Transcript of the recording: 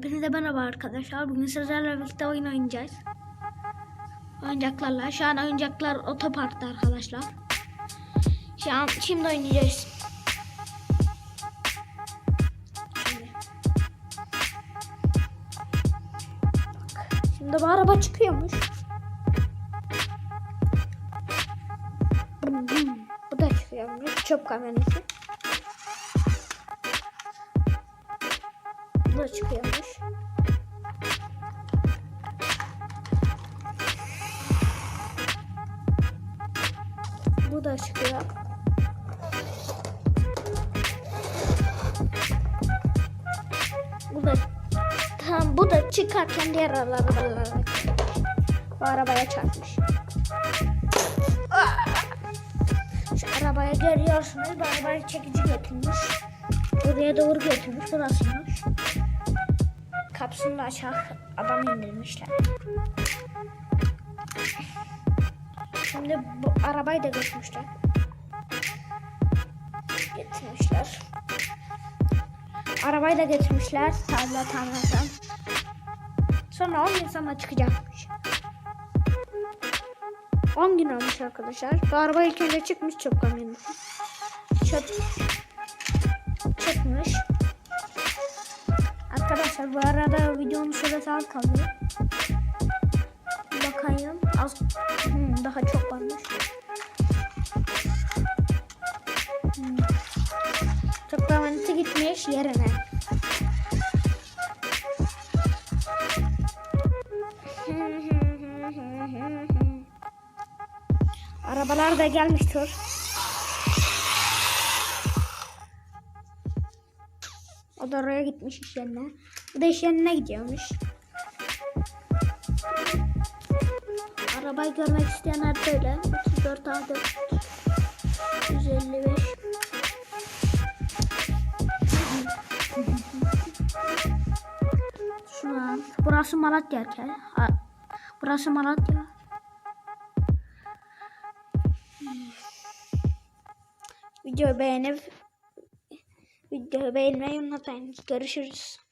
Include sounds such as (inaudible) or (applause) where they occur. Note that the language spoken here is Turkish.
Hepinize merhaba arkadaşlar. Bugün sizlerle birlikte oyun oynayacağız. Oyuncaklarla. Şu an oyuncaklar otoparkta arkadaşlar. Şu an şimdi oynayacağız. Şimdi. Bu araba çıkıyormuş. Bu da çıkıyormuş. Çöp kamyoneti. Bu da çıkıyormuş. Bu da çıkıyor. Bu da tam bu da çıkarken diğer arabalara bu arabaya çarpmış. Şu arabaya görüyorsunuz. Bu arabayı çekici götürmüş. Oraya doğru götürmüş. Burasıymış. Kapsülü açak adam indirmişler. Şimdi bu arabayı da götürmüşler. Getirmişler. Arabayı da getirmişler. Sağla tanrıdan. Sonra 10 insana çıkacakmış. 10 gün olmuş arkadaşlar. Bu araba ilk önce çıkmış çöp kamyoneti. Çöp çıkmış. Arkadaşlar bu arada videonun süresi az kalıyor. Bakayım. Az Hmm, daha çok varmış. Hmm. Kamyoneti gitmiş yerine. (laughs) Arabalar da gelmiştir. O da oraya gitmiş iş yerine. Bu da iş yerine gidiyormuş. Arabayı görmek isteyenler böyle. 34 A4 155 Şu an burası Malatya. Ha, burası Malatya. Videoyu beğenip videoyu beğenmeyi unutmayın. Görüşürüz.